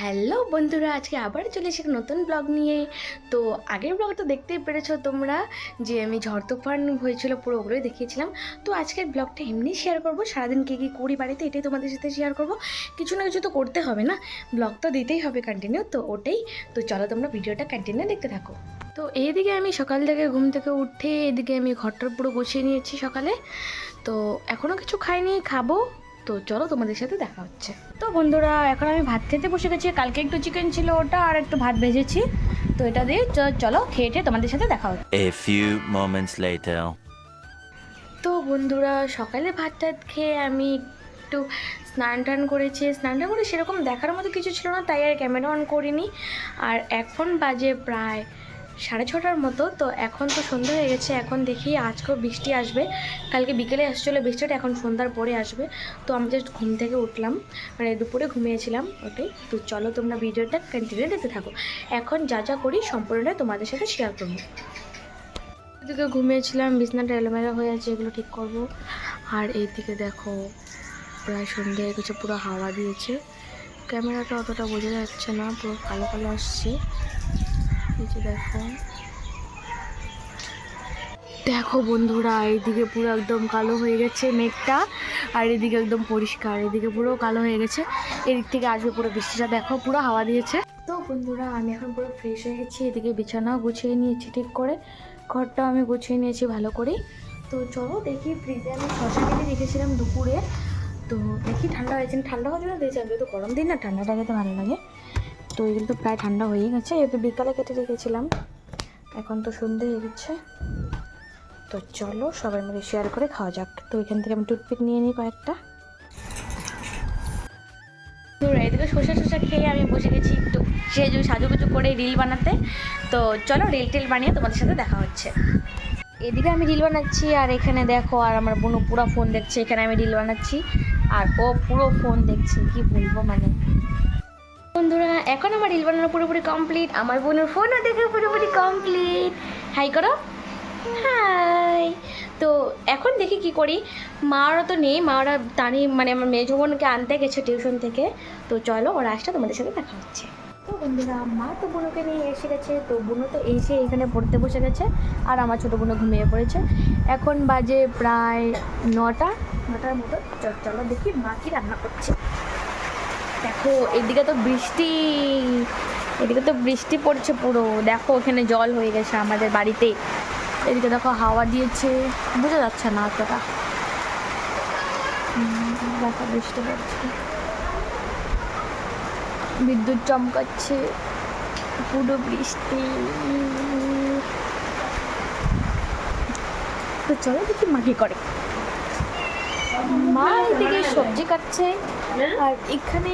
Hello বন্ধুরা, আজকে আবার চলে এসে নতুন ব্লগ নিয়ে। তো আগের ব্লগ তো দেখতেই পেরেছ তোমরা যে আমি ঝড় তুফান হয়েছিল পুরো, ওগুলোই দেখিয়েছিলাম। তো আজকের ব্লগটা এমনি শেয়ার করব, সারাদিন কী কী করি বাড়িতে এটাই তোমাদের সাথে শেয়ার করব। কিছু না কিছু তো করতে হবে না ব্লগ তো দিতেই হবে কন্টিনিউ তো ওটাই। তো চলো তোমরা ভিডিওটা কন্টিনিউ দেখতে থাকো। তো এইদিকে আমি সকাল থেকে ঘুম থেকে উঠে, এদিকে আমি ঘরটার পুরো গুছিয়ে নিয়েছি সকালে। তো এখনও কিছু খাইনি, খাব। তো চলো তোমাদের সাথে দেখা হচ্ছে। তো বন্ধুরা এখন আমি ভাত খেতে বসে গেছি। কালকে একটু চিকেন ছিল ওটা আর একটু ভাত ভেজেছি। তো এটা দিয়ে চলো খেয়ে টেয়ে তোমাদের সাথে দেখা হচ্ছে। A few moments later. তো বন্ধুরা সকালে ভাত টাত খেয়ে আমি একটু স্নান টান করেছি। স্নান টান করে সেরকম দেখার মতো কিছু ছিল না তাই আর ক্যামেরা অন করিনি। আর এখন বাজে প্রায় সাড়ে ছটার মতো, তো এখন তো সন্ধ্যা হয়ে গেছে, এখন দেখি আজকেও বৃষ্টি আসবে। কালকে বিকেলে আসছিল বৃষ্টিটা, এখন সন্ধ্যার পরে আসবে। তো আমি জাস্ট ঘুম থেকে উঠলাম মানে দুপুরে ঘুমিয়েছিলাম ওটাই। তো চলো তোমরা ভিডিওটা কন্টিনিউ দেখতে থাকো। এখন যা যা করি সম্পূর্ণটা তোমাদের সাথে শেয়ার করব। এদিকে ঘুমিয়েছিলাম, বিছনাটা এলোমেলো হয়ে আছে, এগুলো ঠিক করব। আর এইদিকে দেখো, প্রায় সন্ধে হয়ে গেছে, পুরো হাওয়া দিয়েছে। ক্যামেরাটা অতটা বোঝা যাচ্ছে না, পুরো কালো কালো আসছে। দেখো। বন্ধুরা, এইদিকে পুরো একদম কালো হয়ে গেছে মেঘটা, আর এদিকে একদম পরিষ্কার, এদিকে পুরো কালো হয়ে গেছে। এদিক থেকে আসবে পুরো বৃষ্টিটা, দেখো পুরো হাওয়া দিয়েছে। তো বন্ধুরা, আমি এখন পুরো ফ্রেশ হয়ে গেছি, এদিকে বিছানাও গুছিয়ে নিয়েছি ঠিক করে, ঘরটাও আমি গুছিয়ে নিয়েছি ভালো করে তো চলো দেখি ফ্রিজে আমি শশা কেটে রেখেছিলাম দুপুরে। তো দেখি ঠান্ডা হয়েছে। ঠান্ডা হয়ে দিয়েছি আমি তো গরম দিন না ঠান্ডাটা খেতে ভালো লাগে। তো এগুলো তো প্রায় ঠান্ডা হয়ে গেছে এগুলো বিকালে কেটে রেখেছিলাম। এখন তো সন্ধে হয়ে গেছে। তো চলো সবাই মিলে শেয়ার করে খাওয়া যাক। তো এখান থেকে আমি টুথপিক নিয়ে নিই কয়েকটা। তো এদিকে শসা শসা খেয়ে আমি বসে গেছি একটু সেজু সাজুগুজু করে রিল বানাতে। তো চলো রিল টিল বানিয়ে তোমাদের সাথে দেখা হচ্ছে। এদিকে আমি রিল বানাচ্ছি আর এখানে দেখো আর আমার বোনও পুরো ফোন দেখছে এখানে আমি রিল বানাচ্ছি। আর ও পুরো ফোন দেখছে কি বলব মানে। বন্ধুরা, এখন আমার রিল বানানো পুরোপুরি কমপ্লিট আমার বোনের ফোনও দেখে পুরোপুরি কমপ্লিট হাই করো। হাই তো এখন দেখি কি করি। মারা তো নেই মারা তানি মানে আমার মেজো বোনকে আনতে গেছে টিউশন থেকে। তো চলো, ওরা আসটা তোমাদের সাথে দেখা হচ্ছে। তো বন্ধুরা, মা তো বোনকে নিয়ে এসে গেছে, তো বোনও তো এসে এখানে পড়তে বসে গেছে, আর আমার ছোটো বোনও ঘুমিয়ে পড়েছে। এখন বাজে প্রায় নটা, নটার মতো। চলো দেখি মা কি রান্না করছে। দেখো, এদিকে তো বৃষ্টি, এদিকে তো বৃষ্টি পড়ছে পুরো। দেখো, ওখানে জল হয়ে গেছে আমাদের বাড়িতে। এদিকে দেখো, হাওয়া দিয়েছে। বোঝা যাচ্ছে না অতটা। দেখো, বৃষ্টি পড়ছে। বিদ্যুৎ চমকাচ্ছে। পুরো বৃষ্টি। তো চলো দেখি মা করে। মা এদিকে সবজি কাটছে, আর এখানে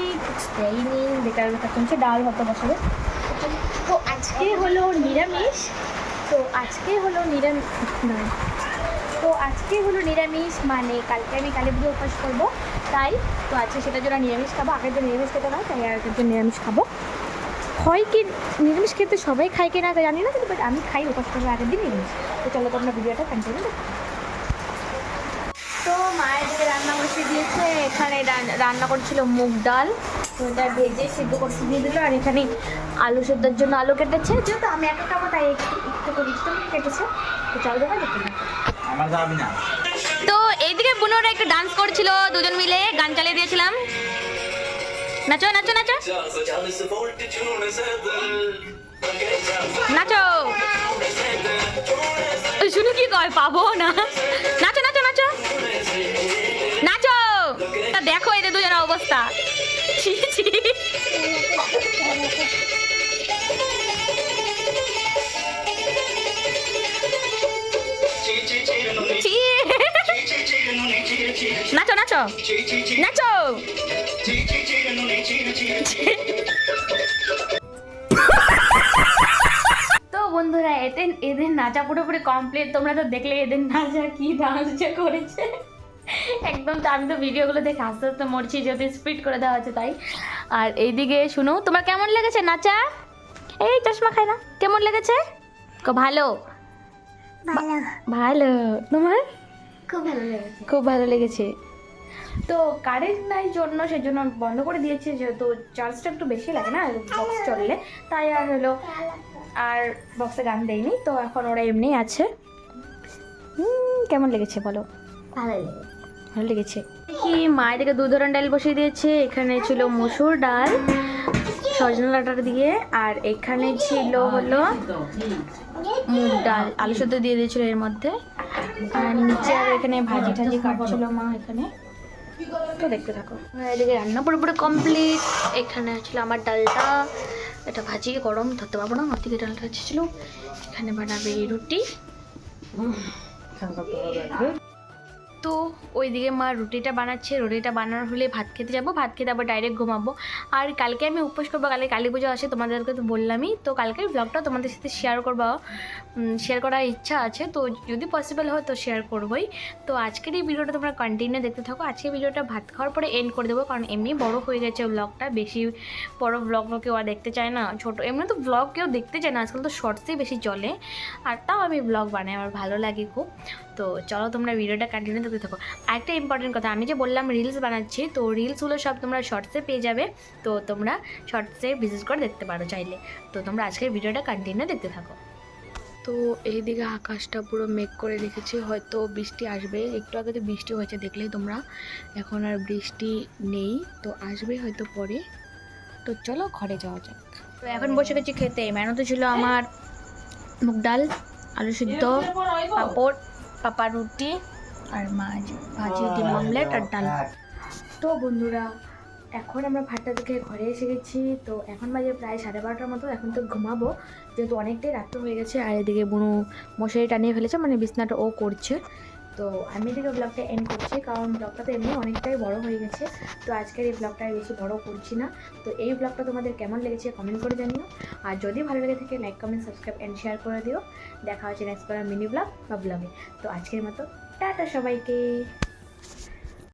দেয়নি। বেকার বেকার চলছে, ডাল ভাত বসাবে। তো আজকে হলো নিরামিষ। তো আজকে হলো নিরামিষ না। তো আজকে হলো নিরামিষ মানে কালকে আমি কালী পুজো উপাস করব। তাই, তো আজকে সেটার জন্য নিরামিষ খাব। আগের দিন নিরামিষ খেতে না তাই আগের দিন নিরামিষ খাব। হয় কি, নিরামিষ খেতে সবাই খায় কি না জানি না, কিন্তু বাট আমি খাই, উপাস করব আগের দিন নিরামিষ। তো চলো তোমরা ভিডিওটা কন্টিনিউ তো মায়ের দিকে রান্না বসিয়ে দিয়েছে। এখানে রান্না করছিল মুগ ডাল। তো ভেজে সিদ্ধ করতে দিয়ে দিল। আর এখানে আলু সেদ্ধর জন্য আলু কেটেছে। যেহেতু আমি একা খাব তাই একটু একটু করে একটু কেটেছে। চল দেখে না। তো এইদিকে বুনোরা একটু ডান্স করছিল দুজন মিলে গান চালিয়ে দিয়েছিলাম। নাচো নাচো নাচো। নাচো। শুনু কি কয় পাবো না অবস্থা। ছি, ছি। ছি। নাচো নাচো। নাচো। তো বন্ধুরা এতে এদের নাচা পুরোপুরি কমপ্লিট তোমরা তো দেখলে এদের নাচা কি ডান্স যে করেছে। একদম তো আমি তো ভিডিওগুলো দেখে আস্তে আস্তে মরছি যদি স্পিড করে দেওয়া আছে তাই। আর এইদিকে শুনো তোমার কেমন লেগেছে নাচা? এই চশমা খাই না কেমন লেগেছে? ভালো? ভালো। তোমার? খুব ভালো লেগেছে। খুব ভালো লেগেছে। তো কারেন্ট নাই জন্য সেজন্য বন্ধ করে দিয়েছে যেহেতু চার্জটা একটু বেশি লাগে না বক্স চললে। তাই আর হলো আর বক্সে গান দেয়নি তো এখন ওরা এমনি আছে। হুম, কেমন লেগেছে বলো? ভালো লেগে ভালো লেগেছে। কি মায়ের দিকে দু ধরনের ডাল বসিয়ে দিয়েছে এখানে ছিল মসুর ডাল সজনা ডাঁটা দিয়ে আর এখানে ছিল হলো মুগ ডাল আলু সেদ্ধ দিয়ে দিয়েছিল এর মধ্যে। আর নিচে আর এখানে ভাজি টাজি কাটছিল মা এখানে। তো দেখতে থাকো। এদিকে রান্না পুরোপুরি কমপ্লিট। এখানে ছিল আমার ডালটা এটা ভাজি গরম ধরতে পারব না ওর দিকে ডালটা ছিল এখানে বানাবে রুটি। তো ওইদিকে মা রুটিটা বানাচ্ছে, রুটিটা বানানোর হলে ভাত খেতে যাব, ভাত খেতে আবার ডাইরেক্ট ঘুমাবো। আর কালকে আমি উপোস করব, কালকে কালী পুজো আসে তোমাদেরকে তো বললামই, তো কালকের ব্লগটা তোমাদের সাথে শেয়ার করব। শেয়ার করার ইচ্ছা আছে, তো যদি পসিবল হয় তো শেয়ার করবোই। তো আজকের এই ভিডিওটা তোমরা কন্টিনিউ দেখতে থাকো। আজকের ভিডিওটা ভাত খাওয়ার পরে এন্ড করে দেবো, কারণ এমনি বড় হয়ে গেছে ব্লগটা বেশি বড় ব্লগ কেউ আর দেখতে চায় না, ছোট, এমনি তো ব্লগ কেউ দেখতে চায় না, আজকাল তো শর্টসই বেশি চলে। আর তাও আমি ব্লগ বানাই, আমার ভালো লাগে খুব। তো চলো তোমরা ভিডিওটা কন্টিনিউ দেখতে থাকো। আরেকটা ইম্পর্টেন্ট কথা আমি যে বললাম রিলস বানাচ্ছি তো রিলসগুলো সব তোমরা শর্টসে পেয়ে যাবে। তো তোমরা শর্টসে ভিজিট করে দেখতে পারো চাইলে। তো তোমরা আজকের ভিডিওটা কন্টিনিউ দেখতে থাকো। তো এইদিকে আকাশটা পুরো মেঘ করে রেখেছে হয়তো বৃষ্টি আসবে। একটু আগে তো বৃষ্টি হয়েছে দেখলেই তোমরা। এখন আর বৃষ্টি নেই তো আসবে হয়তো পরে। তো চলো ঘরে যাওয়া যাক। তো এখন বসে গেছি খেতে। মেনুতে ছিল আমার মুগ ডাল আলু সিদ্ধ পাঁপড় পাপা রুটি আর মাছ, ভাজি, ডিম অমলেট আর ডাল। তো বন্ধুরা, এখন আমরা ভাতটা থেকে ঘরে এসে গেছি। তো এখন বাজে প্রায় সাড়ে বারোটার মতো, এখন তো ঘুমাবো। যেহেতু অনেকটাই রাত্র হয়ে গেছে, আর এদিকে বুনু মশারি টানিয়ে ফেলেছে মানে বিছনাটা ও করছে। তো আমি এদিকে ব্লগটা এন্ড করছি, কারণ ব্লগটা তো এমনি অনেকটাই বড় হয়ে গেছে। তো আজকের এই ব্লগটা বেশি বড় করছি না। তো এই ব্লগটা তোমাদের কেমন লেগেছে কমেন্ট করে জানিও। আর যদি ভালো লেগে থাকে like comment subscribe and share করে দিও। দেখা হচ্ছে নেক্সট মিনি ব্লগ বা ব্লগে তো আজকের মতো টাটা সবাইকে।